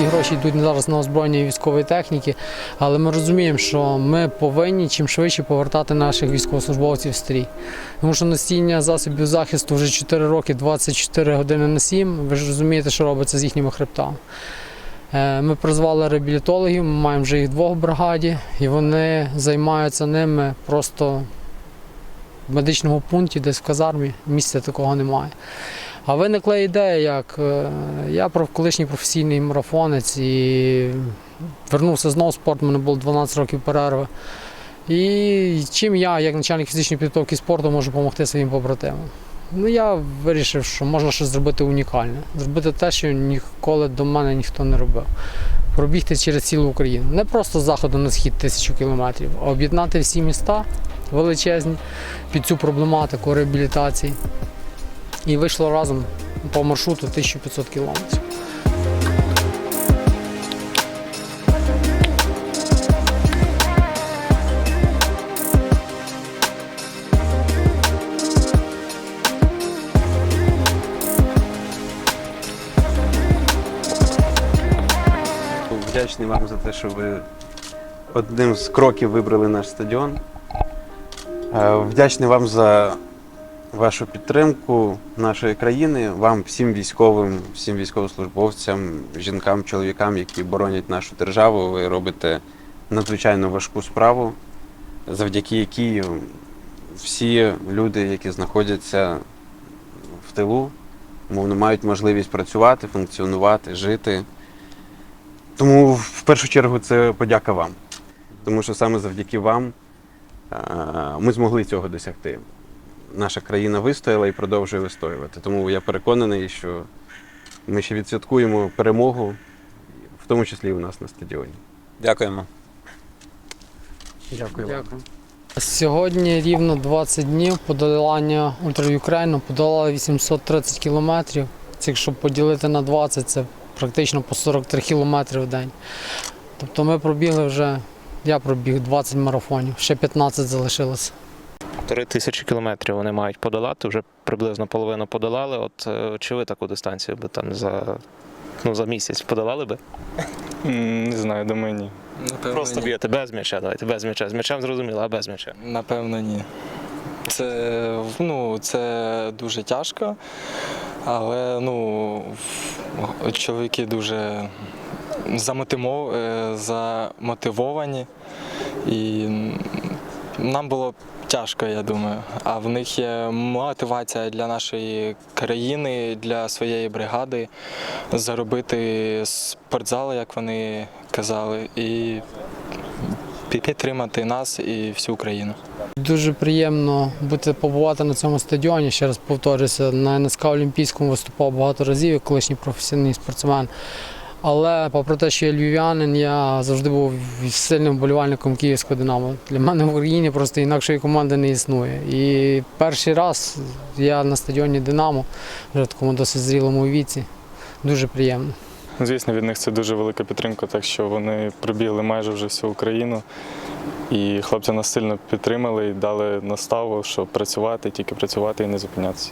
гроші йдуть зараз на озброєння військової техніки, але ми розуміємо, що ми повинні чим швидше повертати наших військовослужбовців в стрій. Тому що носіння засобів захисту вже 4 роки, 24 години на 7. Ви ж розумієте, що робиться з їхніми хребтами. Е, Ми призвали реабілітологів, ми маємо вже їх двох в бригаді, і вони займаються ними просто в медичному пункті, десь в казармі. Місця такого немає. А виникла ідея, як е, я колишній професійний марафонець і вернувся знову в спорт, мене було 12 років перерви. І чим я, як начальник фізичної підготовки спорту, можу допомогти своїм побратимам? Ну, я вирішив, що можна щось зробити унікальне, зробити те, що ніколи до мене ніхто не робив. Пробігти через цілу Україну. Не просто з заходу на схід тисячу кілометрів, а об'єднати всі міста величезні під цю проблематику реабілітації. І вийшло разом по маршруту 1500 кілометрів. Вдячний вам за те, що ви одним з кроків вибрали наш стадіон. Е, Вдячний вам за вашу підтримку нашої країни, вам, всім військовим, всім військовослужбовцям, жінкам, чоловікам, які боронять нашу державу. Ви робите надзвичайно важку справу, завдяки якій всі люди, які знаходяться в тилу, мовно, мають можливість працювати, функціонувати, жити. Тому в першу чергу це подяка вам. Тому що саме завдяки вам ми змогли цього досягти. Наша країна вистояла і продовжує вистоювати. Тому я переконаний, що ми ще відсвяткуємо перемогу, в тому числі і у нас на стадіоні. Дякуємо. Дякую. Дякую. Сьогодні рівно 20 днів подолання ультраюкрейну, подолали 830 кілометрів. Це якщо поділити на 20, це практично по 43 кілометри в день. Тобто ми пробігли вже, я пробіг 20 марафонів, ще 15 залишилося. Три тисячі кілометрів вони мають подолати, вже приблизно половину подолали. От е, чи ви таку дистанцію би там за, ну, за місяць подолали би? Не знаю, думаю, ні. Напевно, Просто ні. б'єте без м'яча, давайте, без м'яча. З м'ячем зрозуміло, а без м'яча. Напевно, ні. Це, ну, це дуже тяжко, але ну, чоловіки дуже е, замотивовані. І нам було тяжко, я думаю. А в них є мотивація для нашої країни, для своєї бригади заробити спортзал, як вони казали, і підтримати нас і всю Україну. Дуже приємно бути побувати на цьому стадіоні. Ще раз повторюся, на НСК Олімпійському виступав багато разів колишній професійний спортсмен. Але попри те, що я львів'янин, я завжди був сильним вболівальником київського Динамо. Для мене в Україні просто інакшої команди не існує. І перший раз я на стадіоні Динамо, вже в такому досить зрілому віці. Дуже приємно. Звісно, від них це дуже велика підтримка, так що вони пробігли майже вже всю Україну. І хлопці нас сильно підтримали і дали наставу, що працювати, тільки працювати і не зупинятися.